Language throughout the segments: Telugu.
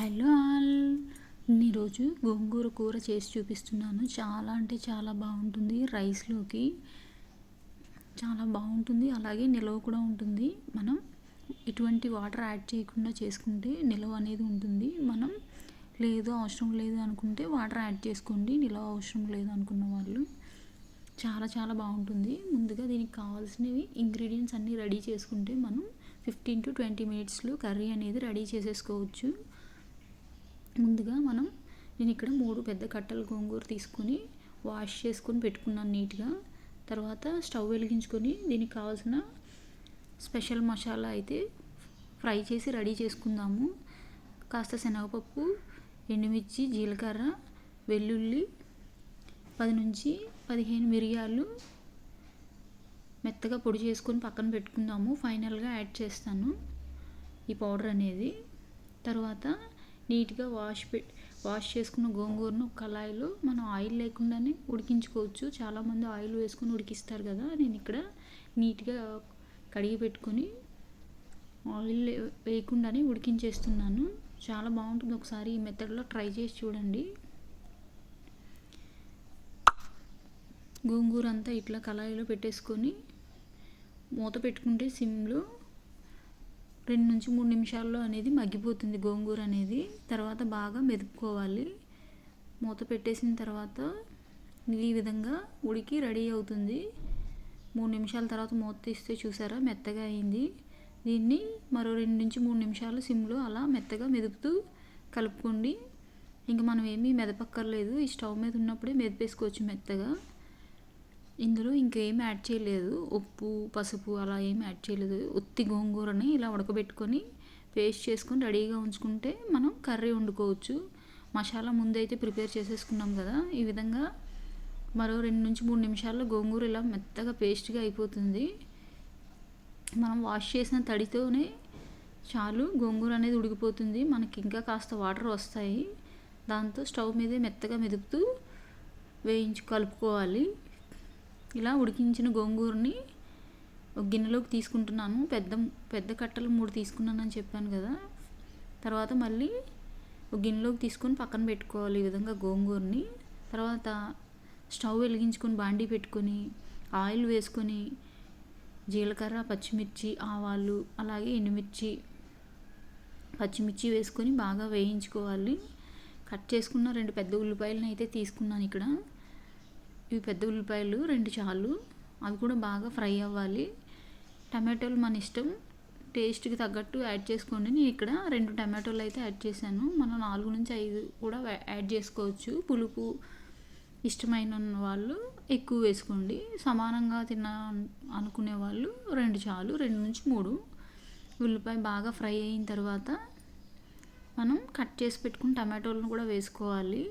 Hello all. ఈరోజు గోంగూర కూర చేసి చూపిస్తున్నాను. చాలా అంటే చాలా బాగుంటుంది రైస్లోకి. చాలా బాగుంటుంది. అలాగే నిలవ కూడా ఉంటుంది. మనం ఎటువంటి వాటర్ యాడ్ చేయకుండా చేసుకుంటే నిలవ అనేది ఉంటుంది. మనం లేదు అవసరం లేదు అనుకుంటే వాటర్ యాడ్ చేసుకోండి. నిలవ అవసరం లేదు అనుకున్న వాళ్ళు. చాలా చాలా బాగుంటుంది. ముందుగా దీనికి కావాల్సినవి ఇంగ్రీడియంట్స్ అన్నీ రెడీ చేసుకుంటే మనం ఫిఫ్టీన్ టు ట్వంటీ మినిట్స్లో కర్రీ అనేది రెడీ చేసేసుకోవచ్చు. ముందుగా మనం నేను ఇక్కడ మూడు పెద్ద కట్టలు గోంగూర తీసుకొని వాష్ చేసుకొని పెట్టుకున్నాను నీట్గా. తర్వాత స్టవ్ వెలిగించుకొని దీనికి కావాల్సిన స్పెషల్ మసాలా అయితే ఫ్రై చేసి రెడీ చేసుకుందాము. కాస్త శనగపప్పు ఎండుమిర్చి జీలకర్ర వెల్లుల్లి పది నుంచి పదిహేను మిరియాలు మెత్తగా పొడి చేసుకొని పక్కన పెట్టుకుందాము. ఫైనల్గా యాడ్ చేస్తాను ఈ పౌడర్ అనేది. తర్వాత నీట్గా వాష్ పె వాష్ చేసుకున్న గోంగూరను కళాయిలో మనం ఆయిల్ లేకుండానే ఉడికించుకోవచ్చు. చాలామంది ఆయిల్ వేసుకొని ఉడికిస్తారు కదా నేను ఇక్కడ నీట్గా కడిగి పెట్టుకొని ఆయిల్ వేయకుండానే ఉడికించేస్తున్నాను. చాలా బాగుంటుంది. ఒకసారి ఈ మెథడ్లో ట్రై చేసి చూడండి. గోంగూర అంతా ఇట్లా కళాయిలో పెట్టేసుకొని మూత పెట్టుకుంటే సిమ్లో రెండు నుంచి మూడు నిమిషాల్లో అనేది మగ్గిపోతుంది గోంగూర అనేది. తర్వాత బాగా మెదుపుకోవాలి. మూత పెట్టేసిన తర్వాత ఈ విధంగా ఉడికి రెడీ అవుతుంది. మూడు నిమిషాల తర్వాత మూత తీస్తే చూసారా? మెత్తగా అయింది. దీన్ని మరో రెండు నుంచి మూడు నిమిషాలు సిమ్లో అలా మెత్తగా మెదుపుతూ కలుపుకోండి. ఇంకా మనం ఏమీ మెదపక్కర్లేదు. ఈ స్టవ్ మీద ఉన్నప్పుడే మెదిపేసుకోవచ్చు మెత్తగా. ఇందులో ఇంకేం యాడ్ చేయలేదు. ఉప్పు పసుపు అలా ఏం యాడ్ చేయలేదు. ఉత్తి గోంగూరని ఇలా ఉడకబెట్టుకొని పేస్ట్ చేసుకొని రెడీగా ఉంచుకుంటే మనం కర్రీ వండుకోవచ్చు. మసాలా ముందైతే ప్రిపేర్ చేసేసుకున్నాం కదా. ఈ విధంగా మరో రెండు నుంచి మూడు నిమిషాల్లో గోంగూర ఇలా మెత్తగా పేస్ట్గా అయిపోతుంది. మనం వాష్ చేసిన తడితోనే చాలు గోంగూర అనేది ఉడికిపోతుంది. మనకి ఇంకా కాస్త వాటర్ వస్తాయి. దాంతో స్టవ్ మీదే మెత్తగా మెదుపుతూ వేయించి కలుపుకోవాలి. ఇలా ఉడికించిన గోంగూరని ఒక గిన్నెలోకి తీసుకుంటున్నాను. పెద్ద పెద్ద కట్టలు మూడు తీసుకున్నానని చెప్పాను కదా. తర్వాత మళ్ళీ ఒక గిన్నెలోకి తీసుకొని పక్కన పెట్టుకోవాలి ఈ విధంగా గోంగూరని. తర్వాత స్టవ్ వెలిగించుకొని బాండీ పెట్టుకొని ఆయిల్ వేసుకొని జీలకర్ర పచ్చిమిర్చి ఆవాలు అలాగే ఎండుమిర్చి పచ్చిమిర్చి వేసుకొని బాగా వేయించుకోవాలి. కట్ చేసుకున్న రెండు పెద్ద ఉల్లిపాయలను అయితే తీసుకున్నాను ఇక్కడ. ఇవి పెద్ద ఉల్లిపాయలు రెండు చాలు. అవి కూడా బాగా ఫ్రై అవ్వాలి. టమాటోలు మన ఇష్టం. టేస్ట్కి తగ్గట్టు యాడ్ చేసుకోండి. నేను ఇక్కడ రెండు టమాటోలు అయితే యాడ్ చేశాను. మనం నాలుగు నుంచి ఐదు కూడా యాడ్ చేసుకోవచ్చు. పులుపు ఇష్టమైన వాళ్ళు ఎక్కువ వేసుకోండి. సమానంగా తిన్న అనుకునే వాళ్ళు రెండు చాలు రెండు నుంచి మూడు. ఉల్లిపాయ బాగా ఫ్రై అయిన తర్వాత మనం కట్ చేసి పెట్టుకుని టమాటోలను కూడా వేసుకోవాలి.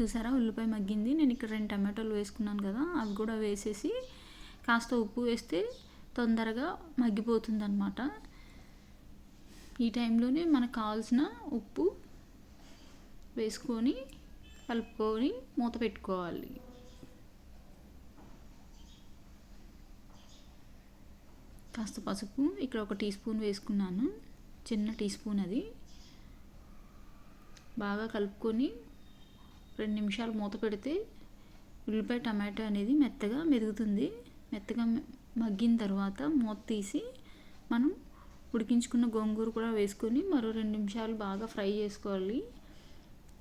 చూసారా? ఉల్లిపాయ మగ్గింది. నేను ఇక్కడ రెండు టమాటోలు వేసుకున్నాను కదా అవి కూడా వేసేసి కాస్త ఉప్పు వేస్తే తొందరగా మగ్గిపోతుంది అనమాట ఈ టైంలోనే మనకు కావాల్సిన ఉప్పు వేసుకొని కలుపుకొని మూత పెట్టుకోవాలి. కాస్త పసుపు ఇక్కడ ఒక టీ స్పూన్ వేసుకున్నాను. చిన్న టీ స్పూన్ అది. బాగా కలుపుకొని రెండు నిమిషాలు మూత పెడితే ఉల్లిపాయ టమాటో అనేది మెత్తగా మెదుగుతుంది. మెత్తగా మగ్గిన తర్వాత మూత తీసి మనం ఉడికించుకున్న గోంగూర కూడా వేసుకొని మరో రెండు నిమిషాలు బాగా ఫ్రై చేసుకోవాలి.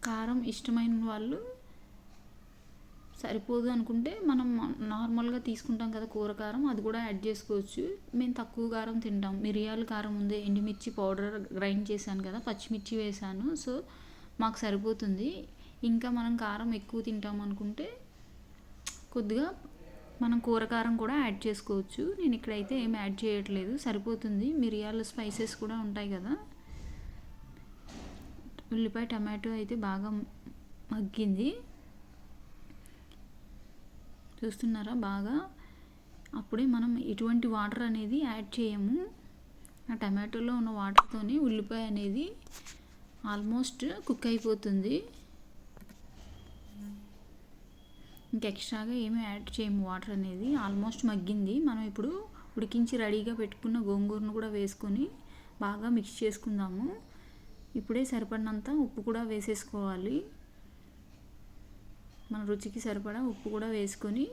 కారం ఇష్టమైన వాళ్ళు సరిపోదు అనుకుంటే మనం నార్మల్గా తీసుకుంటాం కదా కూర కారం అది కూడా యాడ్ చేసుకోవచ్చు. మేము తక్కువ కారం తింటాం. మిరియాల కారం ఉంది ఎండుమిర్చి పౌడర్ గ్రైండ్ చేశాను కదా పచ్చిమిర్చి వేసాను సో మాకు సరిపోతుంది. ఇంకా మనం కారం ఎక్కువ తింటాం అనుకుంటే కొద్దిగా మనం కూర కారం కూడా యాడ్ చేసుకోవచ్చు. నేను ఇక్కడైతే ఏం యాడ్ చేయట్లేదు. సరిపోతుంది. మిరియాల స్పైసెస్ కూడా ఉంటాయి కదా. ఉల్లిపాయ టమాటో అయితే బాగా మగ్గింది. చూస్తున్నారా? బాగా అప్పుడే మనం ఎటువంటి వాటర్ అనేది యాడ్ చేయము. ఆ టమాటోలో ఉన్న వాటర్తోనే ఉల్లిపాయ అనేది ఆల్మోస్ట్ కుక్ అయిపోతుంది. ఇంకా ఎక్స్ట్రాగా ఏమీ యాడ్ చేయము. వాటర్ అనేది ఆల్మోస్ట్ మగ్గింది. మనం ఇప్పుడు ఉడికించి రెడీగా పెట్టుకున్న గోంగూరను కూడా వేసుకొని బాగా మిక్స్ చేసుకుందాము. ఇప్పుడే సరిపడినంత ఉప్పు కూడా వేసేసుకోవాలి. మన రుచికి సరిపడా ఉప్పు కూడా వేసుకొని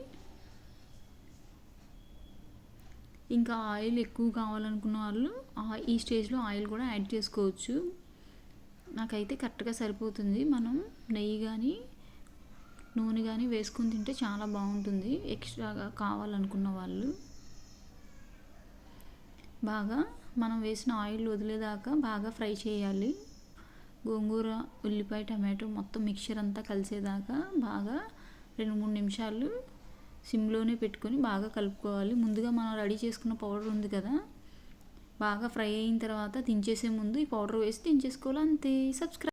ఇంకా ఆయిల్ ఎక్కువ కావాలనుకున్న వాళ్ళు ఈ స్టేజ్లో ఆయిల్ కూడా యాడ్ చేసుకోవచ్చు. నాకైతే కరెక్ట్గా సరిపోతుంది. మనం నెయ్యి కానీ నూనె కానీ వేసుకొని తింటే చాలా బాగుంటుంది. ఎక్స్ట్రాగా కావాలనుకున్న వాళ్ళు. బాగా మనం వేసిన ఆయిల్ వదిలేదాకా బాగా ఫ్రై చేయాలి. గోంగూర ఉల్లిపాయ టమాటో మొత్తం మిక్చర్ అంతా కలిసేదాకా బాగా రెండు మూడు నిమిషాలు సిమ్లోనే పెట్టుకొని బాగా కలుపుకోవాలి. ముందుగా మనం రెడీ చేసుకున్న పౌడర్ ఉంది కదా బాగా ఫ్రై అయిన తర్వాత దించేసే ముందు ఈ పౌడర్ వేసి దించేసుకోవాలి. అంతే. సబ్స్క్రైబ్